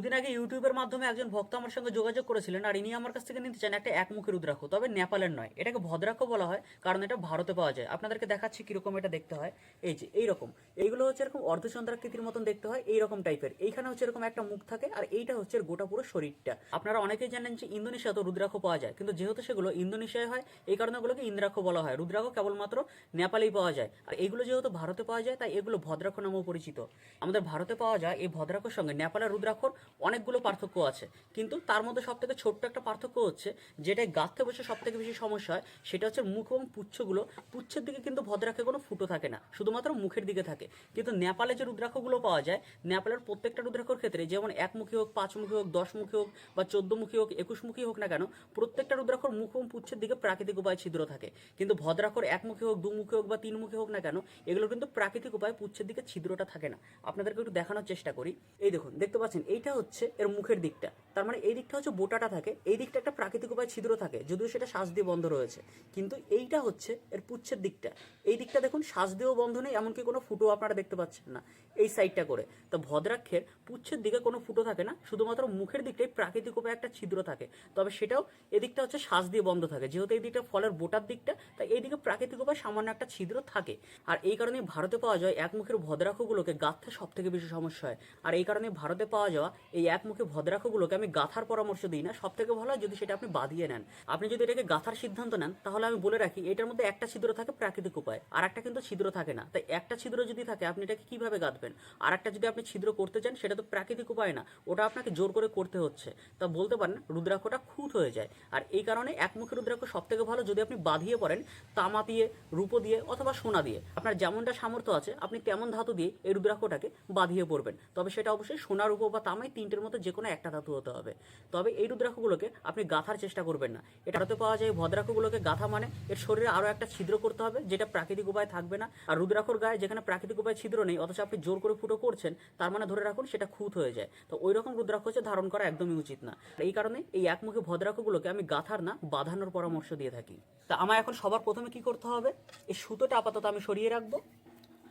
দুদিন আগে ইউটিউবের মাধ্যমে একজন ভক্ত আমার সঙ্গে যোগাযোগ করেছিলেন, আর ইনি আমার কাছ থেকে নিতে চান একটা একমুখী রুদ্রাক্ষ। তবে নেপালের নয়, এটাকে ভদ্রাক্ষ বলা হয়, কারণ এটা ভারতে পাওয়া যায়। আপনাদেরকে দেখাচ্ছি কীরকম এটা দেখতে হয়। এই যে, এইরকম। এইগুলো হচ্ছে এরকম অর্ধচন্দ্রাকৃতির মতন দেখতে হয়, এইরকম টাইপের। এইখানে হচ্ছে এরকম একটা মুখ থাকে, আর এইটা হচ্ছে গোটা পুরো শরীরটা। আপনারা অনেকেই জানেন যে ইন্দোনেশিয়াতে রুদ্রাক্ষ পাওয়া যায়, কিন্তু যেহেতু সেগুলো ইন্দোনেশিয়ায় হয়, এই কারণে ওগুলোকে ইন্দ্রাক্ষ বলা হয়। রুদ্রাক্ষ কেবলমাত্র নেপালেই পাওয়া যায়। আর এইগুলো যেহেতু ভারতে পাওয়া যায়, তাই এগুলো ভদ্রাক্ষ নামেও পরিচিত। আমাদের ভারতে পাওয়া যায় এই ভদ্রাক্ষর সঙ্গে। নেপালের রুদ্রাক্ষর অনেকগুলো পার্থক্য আছে। কিন্তু তার মধ্যে সব থেকে ছোট্ট একটা পার্থক্য হচ্ছে যেটা গাঁথতে বসে সব থেকে বেশি সমস্যা হয়, সেটা হচ্ছে মুখ এবং পুচ্ছগুলো, পুচ্ছের দিকে কিন্তু ভদ্রাক্ষে কোনো ফুটো থাকে না, শুধুমাত্র মুখের দিকে থাকে। কিন্তু নেপালে যে রুদ্রাক্ষগুলো পাওয়া যায়, নেপালের প্রত্যেকটা রুদ্রাক্ষর ক্ষেত্রে, যেমন একমুখী হোক, পাঁচমুখী হোক, দশমুখী হোক বা চোদ্দমুখী হোক, একুশমুখী হোক না কেন, প্রত্যেকটা রুদ্রাক্ষর মুখ এবং পুচ্ছের দিকে প্রাকৃতিক উপায় ছিদ্র থাকে। কিন্তু ভদ্রাক্ষর একমুখী হোক, দুমুখী হোক বা তিনমুখী হোক না কেন এগুলো কিন্তু প্রাকৃতিক উপায়ে পুচ্ছের দিকে ছিদ্রটা থাকে না। আপনাদেরকে একটু দেখানোর চেষ্টা করি। এই দেখুন, দেখতে পাচ্ছেন, এইটা হচ্ছে এর মুখের দিকটা। তার মানে এই দিকটা হচ্ছে বোটাটা থাকে, এই দিকটা একটা প্রাকৃতিক উপায়ে ছিদ্র থাকে, যদিও সেটা শ্বাস দিয়ে বন্ধ রয়েছে। কিন্তু এইটা হচ্ছে এর পুচ্ছের দিকটা। এই দিকটা দেখুন, শ্বাস দিয়েও বন্ধ নেই, এমনকি কোনো ফুটো আপনারা দেখতে পাচ্ছেন না এই সাইডটা করে। তো ভদ্রাক্ষের পুচ্ছের দিকে কোনো ফুটো থাকে না, শুধুমাত্র মুখের দিকটাই প্রাকৃতিক উপায়ে একটা ছিদ্র থাকে। তবে সেটাও এদিকটা হচ্ছে শ্বাস দিয়ে বন্ধ থাকে, যেহেতু এই দিকটা ফলের বোটার দিকটা, তাই এই দিকে প্রাকৃতিক উপায়ে সামান্য একটা ছিদ্র থাকে। আর এই কারণে ভারতে পাওয়া যায় একমুখের ভদ্রাক্ষগুলোকে গাঁথতে সব থেকে বেশি সমস্যা হয়। আর এই কারণে ভারতে পাওয়া যাওয়া এই একমুখী ভদ্রাক্ষগুলোকে আমি গাঁথার পরামর্শ দিই না। সব থেকে ভালো যদি সেটা আপনি বাঁধিয়ে নেন। আপনি যদি এটাকে গাঁথার সিদ্ধান্ত নেন, তাহলে আমি বলে রাখি, এটার মধ্যে একটা ছিদ্র থাকে প্রাকৃতিক উপায়, আর একটা কিন্তু ছিদ্র থাকে না। তাই একটা ছিদ্র যদি থাকে, আপনি এটাকে কীভাবে গাঁথবেন? আর একটা যদি আপনি ছিদ্র করতে চান, সেটা তো প্রাকৃতিক উপায় না, ওটা আপনাকে জোর করে করতে হচ্ছে। তা বলতে পারেন, রুদ্রাক্ষটা খুঁত হয়ে যায়। আর এই কারণে একমুখী রুদ্রাক্ষ সব থেকে ভালো যদি আপনি বাঁধিয়ে পড়েন, তামা দিয়ে, রূপো দিয়ে, অথবা সোনা দিয়ে। আপনার যেমনটা সামর্থ্য আছে, আপনি তেমন ধাতু দিয়ে এই রুদ্রাক্ষটাকে বাঁধিয়ে পড়বেন। তবে সেটা অবশ্যই সোনা, রূপো বা তামাই তিনটের মতো যে কোনো একটা ধাতু হতে হবে। তবে এই রুদ্রাক্ষগুলোকে আপনি গাঁথার চেষ্টা করবেন না। এটাতে পাওয়া যায় ভদ্রাক্ষগুলোকে গাঁথা মানে এর শরীরে আরও একটা ছিদ্র করতে হবে, যেটা প্রাকৃতিক উপায় থাকবে না। আর রুদ্রাক্ষর গায়ে যেখানে প্রাকৃতিক উপায় ছিদ্র নেই, অথচ আপনি জোর করে ফুটো করছেন, তার মানে ধরে রাখুন সেটা খুঁত হয়ে যায়। তো ওই রকম রুদ্রাক্ষ হচ্ছে ধারণ করা একদমই উচিত না। এই কারণে এই একমুখী ভদ্রাক্ষগুলোকে আমি গাঁথার না, বাঁধানোর পরামর্শ দিয়ে থাকি। তা আমার এখন সবার প্রথমে কি করতে হবে? এই সুতোটা আপাতত আমি সরিয়ে রাখব।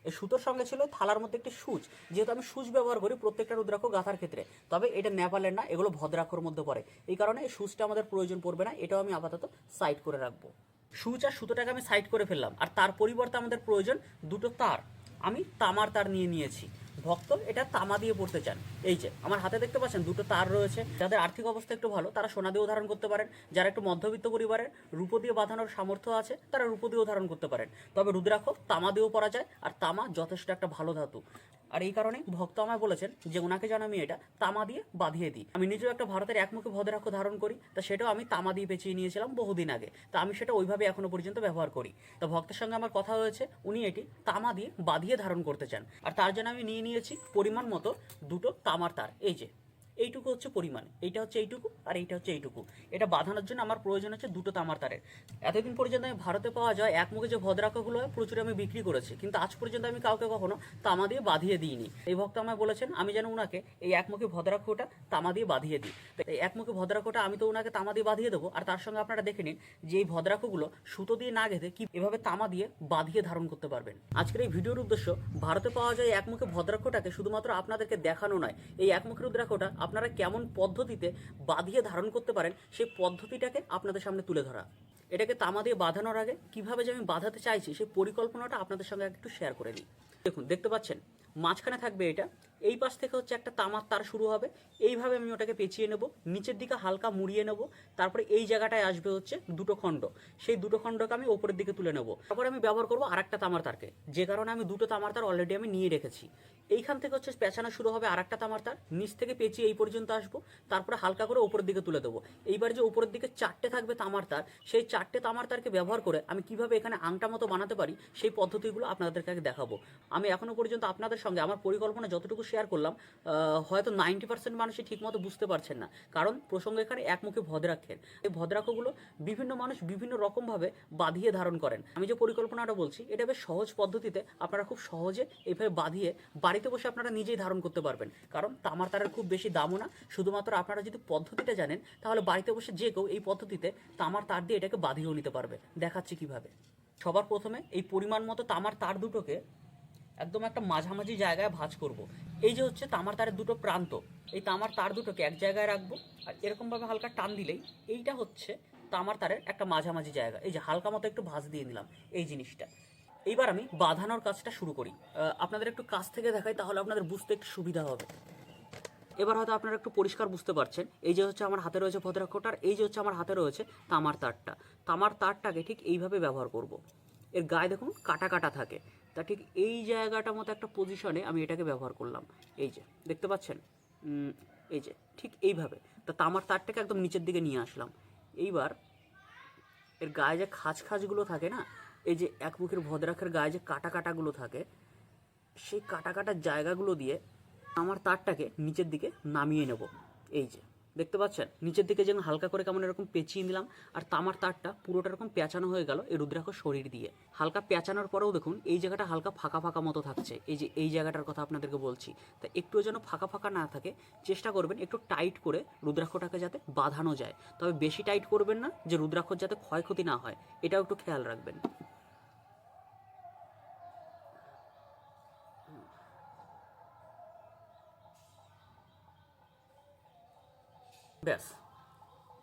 এই সুতোর সঙ্গে ছিল থালার মধ্যে একটি সুচ। যেহেতু আমি সুচ ব্যবহার করি প্রত্যেকটা রুদ্রাক্ষ গাঁথার ক্ষেত্রে। তবে এটা নেপালের না, এগুলো ভদ্রাক্ষর মধ্যে পড়ে। এই কারণে এই সুচটা আমাদের প্রয়োজন পড়বে না, এটাও আমি আপাতত সাইড করে রাখব। সুচ আর সুতোটাকে আমি সাইড করে ফেললাম। আর তার পরিবর্তে আমাদের প্রয়োজন দুটো তার। আমি তামার তার নিয়ে নিয়েছি। ভক্ত, এটা তামা দিয়ে পড়তে চান। এই যে, আমার হাতে দেখতে পাচ্ছেন দুটো তার রয়েছে। যাদের আর্থিক অবস্থা একটু ভালো, তারা সোনা দিয়েও ধারণ করতে পারেন। যারা একটু মধ্যবিত্ত পরিবারের, রূপ দিয়ে বাঁধানোর সামর্থ্য আছে, তারা রূপ দিয়েও ধারণ করতে পারেন। তবে রুদ্রাক্ষ তামা দিয়েও পরা যায়, আর তামা যথেষ্ট একটা ভালো ধাতু। আর এই কারণে ভক্ত আমায় বলেছেন যে ওনাকে যেন আমি এটা তামা দিয়ে বাঁধিয়ে দিই। আমি নিজেও একটা ভারতের একমুখী ভদ্রাক্ষ ধারণ করি, তা সেটাও আমি তামা দিয়ে পেঁচিয়ে নিয়েছিলাম বহুদিন আগে। তা আমি সেটা ওইভাবে এখনও পর্যন্ত ব্যবহার করি। তো ভক্তের সঙ্গে আমার কথা হয়েছে, উনি এটি তামা দিয়ে বাঁধিয়ে ধারণ করতে চান। আর তার জন্য আমি নিয়ে নিয়েছি পরিমাণ মতো দুটো তামার তার। এই যে। এইটুকু হচ্ছে পরিমাণ, এইটা হচ্ছে এইটুকু আর এইটা হচ্ছে এইটুকু। এটা বাঁধানোর জন্য আমার প্রয়োজন হচ্ছে দুটো তামার তারের। এতদিন পর্যন্ত আমি ভারতে পাওয়া যায়, এক মুখে যে ভদ্রাক্ষগুলো হয়, প্রচুর আমি বিক্রি করেছি। কিন্তু আজ পর্যন্ত আমি কাউকে কখনো তামা দিয়ে বাঁধিয়ে দিইনি। এই ভক্ত আমায় বলেছেন, আমি যেন ওনাকে এই একমুখী ভদ্রাক্ষটা তামা দিয়ে বাঁধিয়ে দিই। তো এই একমুখী ভদ্রাক্ষটা আমি তো ওনাকে তামা দিয়ে বাঁধিয়ে দেবো। আর তার সঙ্গে আপনারা দেখে নিন যে এই ভদ্রাক্ষগুলো সুতো দিয়ে না গেঁথে কি এভাবে তামা দিয়ে বাঁধিয়ে ধারণ করতে পারবেন। আজকের এই ভিডিওর উদ্দেশ্য, ভারতে পাওয়া যায় একমুখী ভদ্রাক্ষটাকে শুধুমাত্র আপনাদেরকে দেখানো নয়। এই একমুখী রুদ্রাক্ষটা আপনারা কেমন পদ্ধতিতে বাঁধিয়ে ধারণ করতে পারেন, সেই পদ্ধতিটাকে আপনাদের সামনে তুলে ধরা। এটাকে তামা দিয়ে বাঁধানোর আগে কীভাবে যে আমি বাঁধাতে চাইছি, সেই পরিকল্পনাটা আপনাদের সঙ্গে একটু শেয়ার করে নিই। দেখুন, দেখতে পাচ্ছেন? মাঝখানে থাকবে এটা। এই পাশ থেকে হচ্ছে একটা তামার তার শুরু হবে। এইভাবে আমি ওটাকে পেঁচিয়ে নেব। নিচের দিকে হালকা মুড়িয়ে নেব। তারপরে এই জায়গাটায় আসবে হচ্ছে দুটো খণ্ড। সেই দুটো খণ্ডকে আমি ওপরের দিকে তুলে নেব। তারপরে আমি ব্যবহার করব আর একটা তামার তারকে। যে কারণে আমি দুটো তামার তার অলরেডি আমি নিয়ে রেখেছি। এইখান থেকে হচ্ছে পেঁচানো শুরু হবে আর একটা তামার তার। নিচ থেকে পেঁচিয়ে এই পর্যন্ত আসব। তারপরে হালকা করে ওপরের দিকে তুলে দেবো। এইবার যে উপরের দিকে চারটে থাকবে তামার তার, সেই চারটে তামার তারকে ব্যবহার করে আমি কীভাবে এখানে আংটা মতো বানাতে পারি, সেই পদ্ধতিগুলো আপনাদেরকে দেখাবো। আমি এখনও পর্যন্ত আপনাদের সঙ্গে আমার পরিকল্পনা যতটুকু শেয়ার করলাম হয়তো নাইনটি পার্সেন্ট মানুষই ঠিকমতো বুঝতে পারছেন না। কারণ প্রসঙ্গ এখানে একমুখী ভদ্রাক্ষের এই ভদ্রাক্ষগুলো বিভিন্ন মানুষ বিভিন্ন রকমভাবে বাঁধিয়ে ধারণ করেন। আমি যে পরিকল্পনাটা বলছি, এটা বেশ সহজ পদ্ধতিতে আপনারা খুব সহজে এইভাবে বাঁধিয়ে বাড়িতে বসে আপনারা নিজেই ধারণ করতে পারবেন। কারণ তামার তারের খুব বেশি দামও না। শুধুমাত্র আপনারা যদি পদ্ধতিটা জানেন, তাহলে বাড়িতে বসে যে কেউ এই পদ্ধতিতে তামার তার দিয়ে এটাকে বাঁধিয়েও নিতে পারবে। দেখাচ্ছি কীভাবে। সবার প্রথমে এই পরিমাণ মতো তামার তার দুটোকে একদম একটা মাঝামাঝি জায়গায় ভাঁজ করব। এই যে হচ্ছে তামার তারের দুটো প্রান্ত, এই তামার তার দুটোকে এক জায়গায় রাখব আর এরকমভাবে হালকা টান দিলেই এইটা হচ্ছে তামার তারের একটা মাঝামাঝি জায়গা। এই যে হালকা মতো একটু ভাঁজ দিয়ে দিলাম এই জিনিসটা। এইবার আমি বাঁধানোর কাজটা শুরু করি। আপনাদের একটু কাছ থেকে দেখাই, তাহলে আপনাদের বুঝতে একটু সুবিধা হবে। এবার হয়তো আপনারা একটু পরিষ্কার বুঝতে পারছেন, এই যে হচ্ছে আমার হাতে রয়েছে ভদ্রাক্ষটার, এই যে হচ্ছে আমার হাতে রয়েছে তামার তারটা। তামার তারটাকে ঠিক এইভাবে ব্যবহার করব। এর গায়ে দেখুন কাটা কাটা থাকে। তা ঠিক এই জায়গাটা মতো একটা পজিশনে আমি এটাকে ব্যবহার করলাম। এই যে, দেখতে পাচ্ছেন? এই যে, ঠিক এইভাবে। তা তামার তারটাকে একদম নিচের দিকে নিয়ে আসলাম। এইবার এর গায়ে যে খাঁজ খাঁজগুলো থাকে না, এই যে এক মুখের ভদ্রাক্ষের গায়ে যে কাটা কাটাগুলো থাকে, সেই কাটা কাটার জায়গাগুলো দিয়ে আমার তারটাকে নিচের দিকে নামিয়ে নেব। এই যে দেখতে পাচ্ছেন? নিচের দিকে যেমন হালকা করে কেমন এরকম পেঁচিয়ে নিলাম, আর তামার তারটা পুরোটা এরকম পেঁচানো হয়ে গেল এই রুদ্রাক্ষ শরীর দিয়ে। হালকা পেঁচানোর পরেও দেখুন, এই জায়গাটা হালকা ফাঁকা ফাঁকা মতো থাকছে। এই যে এই জায়গাটার কথা আপনাদেরকে বলছি, তা একটু যেন ফাঁকা ফাঁকা না থাকে, চেষ্টা করবেন একটু টাইট করে রুদ্রাক্ষটাকে যাতে বাঁধানো যায়। তবে বেশি টাইট করবেন না, যে রুদ্রাক্ষর যাতে ক্ষয়ক্ষতি না হয়, এটাও একটু খেয়াল রাখবেন। ব্যাস।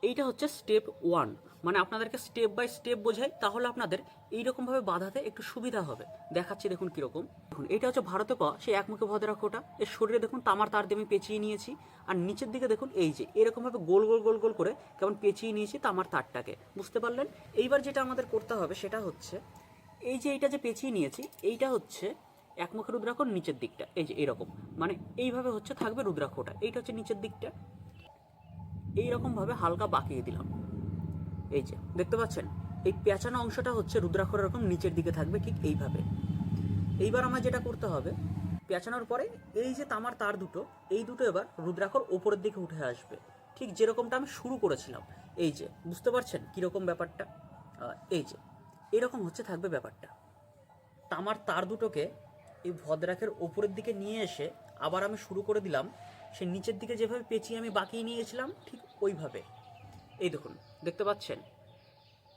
এইটা হচ্ছে স্টেপ ওয়ান মানে আপনাদেরকে স্টেপ বাই স্টেপ বোঝাই, তাহলে আপনাদের এইরকমভাবে বাঁধাতে একটু সুবিধা হবে। দেখাচ্ছি দেখুন কীরকম। দেখুন, এটা হচ্ছে ভারতে পাওয়া সেই একমুখে ভদ্রাক্ষটা এর শরীরে দেখুন তামার তার দিয়ে আমি পেঁচিয়ে নিয়েছি। আর নিচের দিকে দেখুন এই যে, এরকমভাবে গোল গোল গোল গোল করে কেমন পেঁচিয়ে নিয়েছি তামার তারটাকে। বুঝতে পারলেন? এইবার যেটা আমাদের করতে হবে সেটা হচ্ছে, এই যে এইটা যে পেঁচিয়ে নিয়েছি, এইটা হচ্ছে একমুখে রুদ্রাক্ষর নিচের দিকটা। এই যে এরকম। মানে এইভাবে হচ্ছে থাকবে রুদ্রাক্ষটা। এইটা হচ্ছে নিচের দিকটা। এইরকমভাবে হালকা বাঁকিয়ে দিলাম। এই যে, দেখতে পাচ্ছেন? এই পেঁচানো অংশটা হচ্ছে রুদ্রাক্ষর এরকম নিচের দিকে থাকবে ঠিক এইভাবে। এইবার আমার যেটা করতে হবে, পেঁচানোর পরে এই যে তামার তার দুটো, এই দুটো এবার রুদ্রাক্ষর ওপরের দিকে উঠে আসবে। ঠিক যেরকমটা আমি শুরু করেছিলাম। এই যে, বুঝতে পারছেন কীরকম ব্যাপারটা? এই যে, এরকম হচ্ছে থাকবে ব্যাপারটা। তামার তার দুটোকে এই ভদ্রাখের ওপরের দিকে নিয়ে এসে আবার আমি শুরু করে দিলাম। সে নিচের দিকে যেভাবে পেঁচিয়ে আমি বাঁকিয়ে নিয়েছিলাম, ঠিক ওইভাবে। এই দেখুন, দেখতে পাচ্ছেন?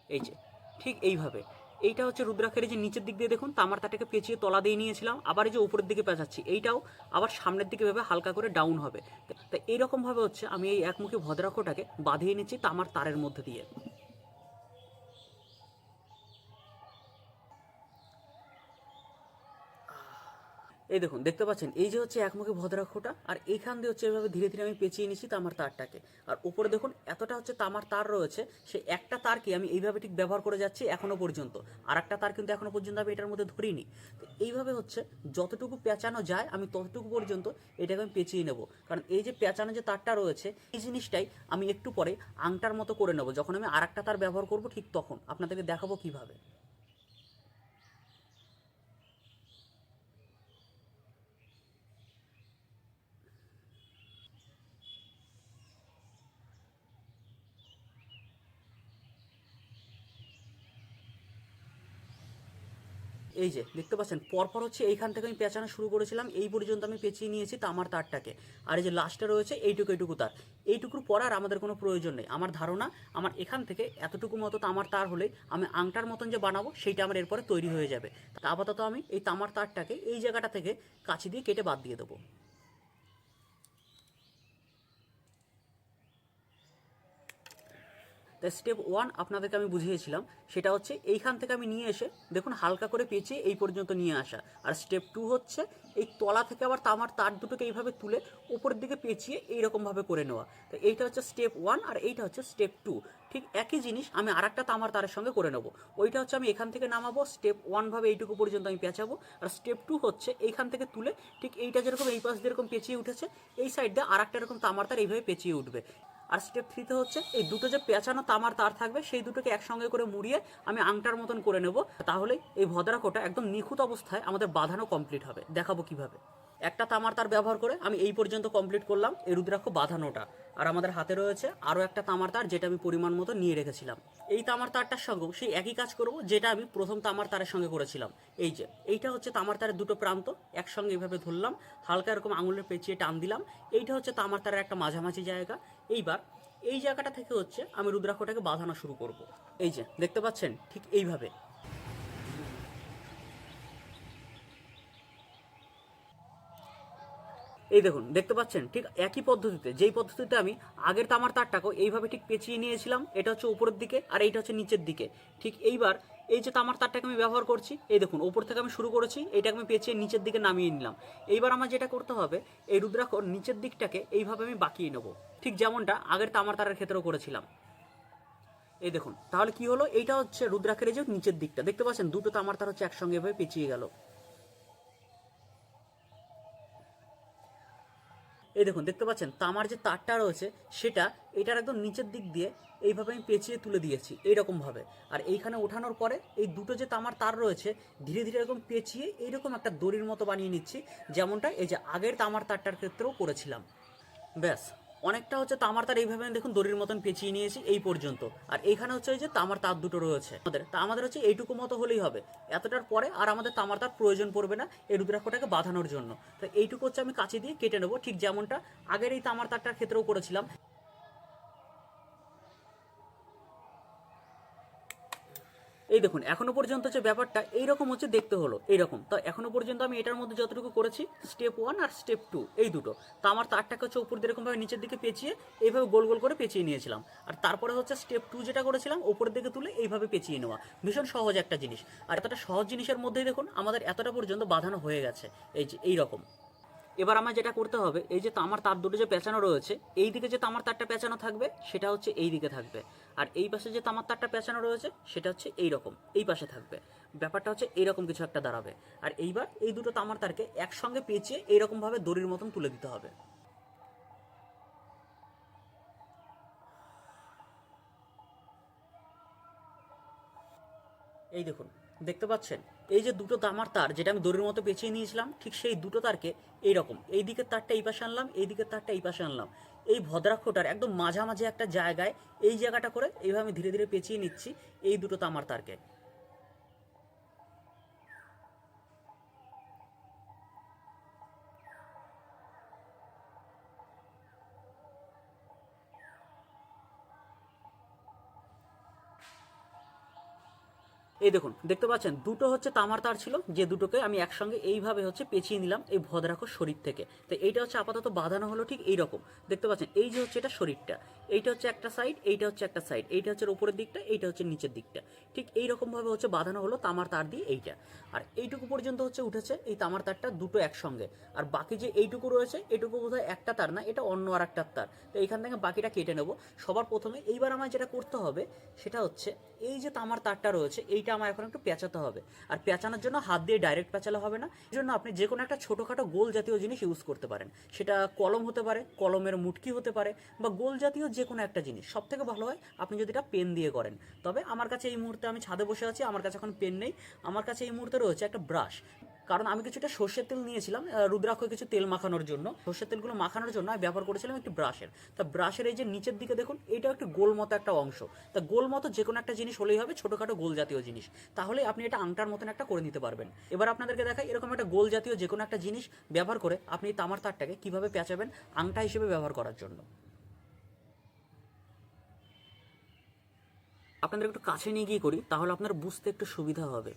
এই যে, ঠিক এইভাবে। এইটা হচ্ছে রুদ্রাক্ষের যে নিচের দিক দিয়ে দেখুন, তামার তাটাকে পেঁচিয়ে তলা দিয়ে নিয়েছিলাম, আবার এই যে উপরের দিকে পেঁচাচ্ছি, এইটাও আবার সামনের দিকে ভেবে হালকা করে ডাউন হবে। তা এইরকমভাবে হচ্ছে আমি এই একমুখী ভদ্রাক্ষটাকে বাঁধিয়ে নিচ্ছি তামার তারের মধ্যে দিয়ে। এই দেখুন, দেখতে পাচ্ছেন, এই যে হচ্ছে একমুখী ভদ্রাক্ষটা আর এইখান দিয়ে হচ্ছে এভাবে ধীরে ধীরে আমি পেঁচিয়ে নিচ্ছি তামার তারটাকে। আর উপরে দেখুন, এতটা হচ্ছে তামার তার রয়েছে, সে একটা তারকে আমি এইভাবে ঠিক ব্যবহার করে যাচ্ছি এখনও পর্যন্ত। আর একটা তার কিন্তু এখনও পর্যন্ত আমি এটার মধ্যে ধরিনি। তো এইভাবে হচ্ছে যতটুকু পেঁচানো যায়, আমি ততটুকু পর্যন্ত এটাকে আমি পেঁচিয়ে নেব। কারণ এই যে পেঁচানো যে তারটা রয়েছে, এই জিনিসটাই আমি একটু পরে আংটার মতো করে নেব। যখন আমি আর একটা তার ব্যবহার করব ঠিক তখন। আপনাদেরকে দেখাবো কীভাবে। এই যে, দেখতে পাচ্ছেন, পরপর হচ্ছে এইখান থেকে আমি পেঁচানো শুরু করেছিলাম, এই পর্যন্ত আমি পেঁচিয়ে নিয়েছি তামার তারটাকে। আর এই যে লাস্টে রয়েছে, এইটুকু এইটুকু তার। এইটুকুর পর আর আমাদের কোনো প্রয়োজন নেই। আমার ধারণা, আমার এখান থেকে এতটুকু মতো তামার তার হলে আমি আংটার মতন যে বানাবো, সেইটা আমার এরপরে তৈরি হয়ে যাবে। আপাতত আমি এই তামার তারটাকে এই জায়গাটা থেকে কাছি দিয়ে কেটে বাদ দিয়ে দেবো। তাই স্টেপ ওয়ান আপনাদেরকে আমি বুঝিয়েছিলাম, সেটা হচ্ছে এইখান থেকে আমি নিয়ে এসে দেখুন হালকা করে পেঁচিয়ে এই পর্যন্ত নিয়ে আসা। আর স্টেপ টু হচ্ছে এই তলা থেকে আবার তামার তার দুটোকে এইভাবে তুলে উপরের দিকে পেঁচিয়ে এইরকমভাবে করে নেওয়া। তো এইটা হচ্ছে স্টেপ ওয়ান আর এইটা হচ্ছে স্টেপ টু ঠিক একই জিনিস আমি আর একটা তামার তারের সঙ্গে করে নেব। ওইটা হচ্ছে আমি এখান থেকে নামাবো স্টেপ ওয়ানভাবে এইটুকু পর্যন্ত আমি পেঁচাবো। আর স্টেপ টু হচ্ছে এইখান থেকে তুলে ঠিক এইটা যেরকম এই পাশ যেরকম পেঁচিয়ে উঠেছে, এই সাইড দিয়ে আর একটা এরকম তামার তার এইভাবে পেঁচিয়ে উঠবে। আর স্টেপ থ্রিতে হচ্ছে, এই দুটো যে পেঁচানো তামার তার থাকবে, সেই দুটোকে একসঙ্গে করে মুড়িয়ে আমি আংটার মতন করে নেব। তাহলে এই ভদ্রাকোটা একদম নিখুঁত অবস্থায় আমাদের বাঁধানো কমপ্লিট হবে। দেখাবো কীভাবে। একটা তামার তার ব্যবহার করে আমি এই পর্যন্ত কমপ্লিট করলাম, এই রুদ্রাক্ষ বাঁধানোটা। আর আমাদের হাতে রয়েছে আরও একটা তামার তার যেটা আমি পরিমাণ মতো নিয়ে রেখেছিলাম। এই তামার তারটার সঙ্গেও সেই একই কাজ করব যেটা আমি প্রথম তামার তারের সঙ্গে করেছিলাম। এই যে, এইটা হচ্ছে তামার তারের দুটো প্রান্ত, একসঙ্গে এইভাবে ধরলাম, হালকা এরকম আঙুলের পেঁচিয়ে টান দিলাম। এইটা হচ্ছে তামার তারের একটা মাঝামাঝি জায়গা। এইবার এই জায়গাটা থেকে হচ্ছে আমি রুদ্রাক্ষটাকে বাঁধানো শুরু করব। এই যে, দেখতে পাচ্ছেন? ঠিক এইভাবে। এই দেখুন, দেখতে পাচ্ছেন? ঠিক একই পদ্ধতিতে, যেই পদ্ধতিতে আমি আগের তামার তারটাকেও এইভাবে ঠিক পেঁচিয়ে নিয়েছিলাম, এটা হচ্ছে উপরের দিকে আর এইটা হচ্ছে নিচের দিকে। ঠিক এইবার এই যে তামার তারটাকে আমি ব্যবহার করছি, এই দেখুন ওপর থেকে আমি শুরু করেছি এইটাকে আমি পেঁচিয়ে নিচের দিকে নামিয়ে নিলাম। এইবার আমার যেটা করতে হবে, এই রুদ্রাক্ষর নিচের দিকটাকে এইভাবে আমি বাঁকিয়ে নেব। ঠিক যেমনটা আগের তামার তারের ক্ষেত্রেও করেছিলাম। এই দেখুন, তাহলে কি হলো? এইটা হচ্ছে রুদ্রাক্ষের যে নিচের দিকটা, দেখতে পাচ্ছেন? দুটো তামার তার হচ্ছে একসঙ্গে এভাবে পেঁচিয়ে গেল। এই দেখুন, দেখতে পাচ্ছেন, তামার যে তারটা রয়েছে, সেটা এটার একদম নিচের দিক দিয়ে এইভাবে আমি পেঁচিয়ে তুলে দিয়েছি, এইরকমভাবে। আর এইখানে ওঠানোর পরে এই দুটো যে তামার তার রয়েছে, ধীরে ধীরে এরকম পেঁচিয়ে এইরকম একটা দড়ির মতো বানিয়ে নিচ্ছি, যেমনটা এই যে আগের তামার তারটার ক্ষেত্রেও করেছিলাম। ব্যাস। অনেকটা হচ্ছে তামার তার এইভাবে দেখুন দড়ির মতন পেঁচিয়ে নিয়েছি এই পর্যন্ত। আর এখানে হচ্ছে ওই যে তামার তার দুটো রয়েছে। আমাদের তা আমাদের হচ্ছে এইটুকু মতো হলেই হবে। এতটার পরে আর আমাদের তামার তার প্রয়োজন পড়বে না এই রুদ্রাক্ষটাকে বাঁধানোর জন্য। তো এইটুকু হচ্ছে আমি কাছে দিয়ে কেটে নেব, ঠিক যেমনটা আগের এই তামার তারটার ক্ষেত্রেও করেছিলাম। এই দেখুন, এখনও পর্যন্ত যে ব্যাপারটা এইরকম হচ্ছে, দেখতে হলো, এইরকম। তো এখনও পর্যন্ত আমি এটার মধ্যে যতটুকু করেছি স্টেপ ওয়ান আর স্টেপ টু এই দুটো। তো আমার তারটাকে হচ্ছে উপর দিয়ে এরকমভাবে নিচের দিকে পেঁচিয়ে এইভাবে গোল গোল করে পেঁচিয়ে নিয়েছিলাম। আর তারপরে হচ্ছে স্টেপ টু যেটা করেছিলাম, উপরের দিকে তুলে এইভাবে পেঁচিয়ে নেওয়া। ভীষণ সহজ একটা জিনিস। আর এতটা সহজ জিনিসের মধ্যেই দেখুন, আমাদের এতটা পর্যন্ত বাঁধানো হয়ে গেছে। এই যে, এইরকম। এবার আমার যেটা করতে হবে, এই যে তামার তার দুটো যে পেঁচানো রয়েছে, এই দিকে যে তামার তারটা পেঁচানো থাকবে, সেটা হচ্ছে এই দিকে থাকবে। আর এই পাশে যে তামার তারটা পেঁচানো রয়েছে, সেটা হচ্ছে এই রকম, এই পাশে থাকবে। ব্যাপারটা হচ্ছে এইরকম কিছু একটা দাঁড়াবে। আর এইবার এই দুটো তামার তারকে একসঙ্গে পেঁচিয়ে এইরকমভাবে দড়ির মতন তুলে দিতে হবে। এই দেখুন দেখতে পাচ্ছেন? এই যে দুটো তামার তার, যেটা আমি দড়ির মতো পেঁচিয়ে নিয়েছিলাম, ঠিক সেই দুটো তারকে এইরকম, এই দিকের তারটা এই পাশে আনলাম, এই দিকের তারটা এই পাশে আনলাম। এই ভদ্রাক্ষটার একদম মাঝামাঝি একটা জায়গায় এই জায়গাটা করে এইভাবে আমি ধীরে ধীরে পেঁচিয়ে নিচ্ছি এই দুটো তামার তারকে। এই দেখুন, দেখতে পাচ্ছেন, দুটো হচ্ছে তামার তার ছিল, যে দুটোকে আমি একসঙ্গে এইভাবে হচ্ছে পেঁচিয়ে নিলাম এই ভদ্রাক্ষর শরীর থেকে। তো এইটা হচ্ছে আপাতত বাঁধানো হলো ঠিক এই রকম দেখতে পাচ্ছেন, এই যে হচ্ছে এটা শরীরটা, এইটা হচ্ছে একটা সাইড এইটা হচ্ছে একটা সাইড এইটা হচ্ছে উপরের দিকটা, এইটা হচ্ছে নিচের দিকটা। ঠিক এই রকম ভাবে হচ্ছে বাঁধানো হলো তামার তার দিয়ে এইটা। আর এইটুকু পর্যন্ত হচ্ছে উঠেছে এই তামার তারটা দুটো একসঙ্গে। আর বাকি যে এইটুকু রয়েছে এইটুকু বোধহয় একটা তার না, এটা অন্য আর একটা তার। তো এইখান থেকে বাকিটা কেটে নেব। সবার প্রথমে এইবার আমার যেটা করতে হবে, সেটা হচ্ছে এই যে তামার তারটা রয়েছে, এইটা আমার এখন একটু পেঁচাতে হবে। আর পেঁচানোর জন্য হাত দিয়ে ডাইরেক্ট পেঁচালে হবে না। এই জন্য আপনি যে কোনো একটা ছোটোখাটো গোল জাতীয় জিনিস ইউজ করতে পারেন। সেটা কলম হতে পারে, কলমের মুটকি হতে পারে, বা গোল জাতীয় যে কোনো একটা জিনিস। সব থেকে ভালো হয় আপনি যদি এটা পেন দিয়ে করেন। তবে আমার কাছে এই মুহূর্তে আমি ছাদে বসে আছি, আমার কাছে এখন পেন নেই। আমার কাছে এই মুহূর্তে রয়েছে একটা ব্রাশ কারণ আমি কিছুটা সর্ষের তেল নিয়েছিলাম রুদ্রাক্ষ কিছু তেল মাখানোর জন্য। সর্ষের তেলগুলো মাখানোর জন্য আমি ব্যবহার করেছিলাম একটি ব্রাশের। তা ব্রাশের এই যে নিচের দিকে দেখুন, এটাও একটু গোল মতো একটা অংশ। তা গোল মতো যে কোনো একটা জিনিস হলেই হবে, ছোটোখাটো গোল জাতীয় জিনিস। তাহলে আপনি এটা আংটার মতন একটা করে নিতে পারবেন। এবার আপনাদেরকে দেখাই, এরকম একটা গোল জাতীয় যে কোনো একটা জিনিস ব্যবহার করে আপনি তামার তারটাকে কীভাবে পেঁচাবেন আংটা হিসেবে ব্যবহার করার জন্য। আপনাদের একটু কাছে নিয়ে গিয়ে করি, তাহলে আপনার বুঝতে একটু সুবিধা হবে।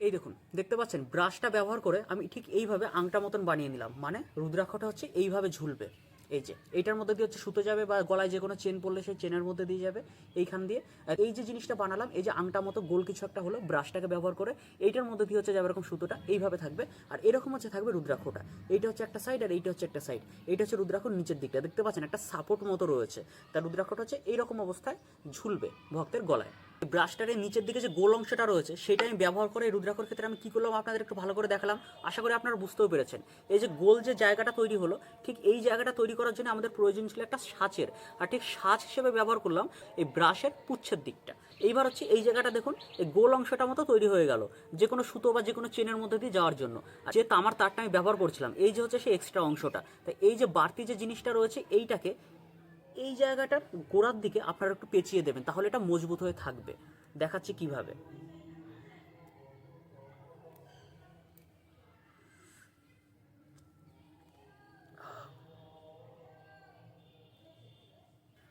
এই দেখুন, দেখতে পাচ্ছেন ব্রাশটা ব্যবহার করে আমি ঠিক এইভাবে আংটা মতন বানিয়ে নিলাম। মানে রুদ্রাক্ষটা হচ্ছে এইভাবে ঝুলবে। এই যে, এইটার মধ্যে দিয়ে হচ্ছে সুতো যাবে বা গলায় যে কোনো চেন পড়লে সেই চেনের মধ্যে দিয়ে যাবে। এইখান দিয়ে এই যে জিনিসটা বানালাম, এই যে আংটা মতো গোল কিছু একটা হলো ব্রাশটাকে ব্যবহার করে, এইটার মধ্যে দিয়ে হচ্ছে যাবে এরকম সুতোটা, এইভাবে থাকবে। আর এরকম হচ্ছে থাকবে রুদ্রাক্ষটা। এইটা হচ্ছে একটা সাইড আর এইটা হচ্ছে একটা সাইড এইটা হচ্ছে রুদ্রাক্ষর নিচের দিকটা। দেখতে পাচ্ছেন, একটা সাপোর্ট মতো রয়েছে। তার রুদ্রাক্ষটা হচ্ছে এইরকম অবস্থায় ঝুলবে ভক্তের গলায়। ব্রাশটারের নিচের দিকে যে গোল অংশটা রয়েছে, সেটা আমি ব্যবহার করে রুদ্রাক্ষর ক্ষেত্রে আমি কী করলাম আপনাদের একটু ভালো করে দেখালাম। আশা করি আপনারা বুঝতেও পেরেছেন। এই যে গোল যে জায়গাটা তৈরি হলো, ঠিক এই জায়গাটা তৈরি করার জন্য আমাদের প্রয়োজন ছিল একটা সাঁচের। আর ঠিক সাঁচ হিসেবে ব্যবহার করলাম এই ব্রাশের পুচ্ছের দিকটা। এইবার হচ্ছে এই জায়গাটা দেখুন, এই গোল অংশটা মতো তৈরি হয়ে গেল, যে কোনো সুতো বা যে কোনো চেনের মধ্যে দিয়ে যাওয়ার জন্য। যে তামার তারটা আমি ব্যবহার করছিলাম, এই যে হচ্ছে সেই এক্সট্রা অংশটা। তাই এই যে বাড়তি যে জিনিসটা রয়েছে, এইটাকে এই জায়গাটার গোড়ার দিকে আপনারা একটু পেঁচিয়ে দেবেন, তাহলে এটা মজবুত হয়ে থাকবে। দেখাচ্ছি কীভাবে।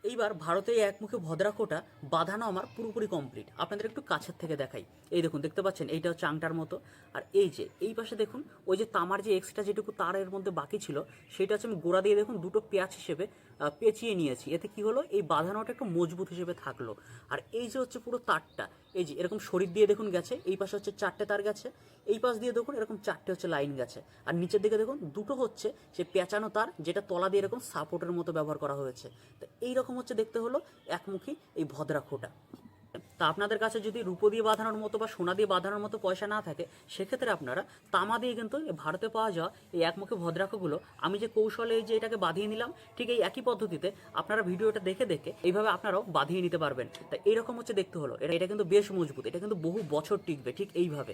এইবার ভারতে এই একমুখী ভদ্রাকোটা বাঁধানো আমার পুরোপুরি কমপ্লিট আপনাদের একটু কাছের থেকে দেখাই। এই দেখুন, দেখতে পাচ্ছেন, এইটা হচ্ছে আংটার মতো। আর এই যে, এই পাশে দেখুন, ওই যে তামার যে এক্সট্রা যেটুকু তারের মধ্যে বাকি ছিল, সেটা হচ্ছে আমি গোড়া দিয়ে দেখুন, দুটো পেঁয়াজ হিসেবে পেঁচিয়ে নিয়েছি। এতে কি হলো? এই বাঁধানোটা একটু মজবুত হিসেবে থাকল। আর এই যে হচ্ছে পুরো তারটা, এই যে এরকম শরীর দিয়ে দেখুন গেছে, এই পাশে হচ্ছে চারটে তার গেছে, এই পাশ দিয়ে দেখুন এরকম চারটে হচ্ছে লাইন গেছে। আর নিচের দিকে দেখুন, দুটো হচ্ছে সে পেঁচানো তার, যেটা তলা দিয়ে এরকম সাপোর্টের মতো ব্যবহার করা হয়েছে। তো এইরকম হচ্ছে দেখতে হলো একমুখী এই ভদ্রাক্ষটা। তা আপনাদের কাছে যদি রূপো দিয়ে বাঁধানোর মতো বা সোনা দিয়ে বাঁধানোর মতো পয়সা না থাকে, সেক্ষেত্রে আপনারা তামা দিয়ে কিন্তু ভারতে পাওয়া যাওয়া এই একমুখী ভদ্রাক্ষগুলো, আমি যে কৌশলে যে এটাকে বাঁধিয়ে নিলাম, ঠিক এই একই পদ্ধতিতে আপনারা ভিডিওটা দেখে দেখে এইভাবে আপনারাও বাঁধিয়ে নিতে পারবেন। তা এরকম হচ্ছে দেখতে হলো। এটা এটা কিন্তু বেশ মজবুত, এটা কিন্তু বহু বছর টিকবে, ঠিক এইভাবে।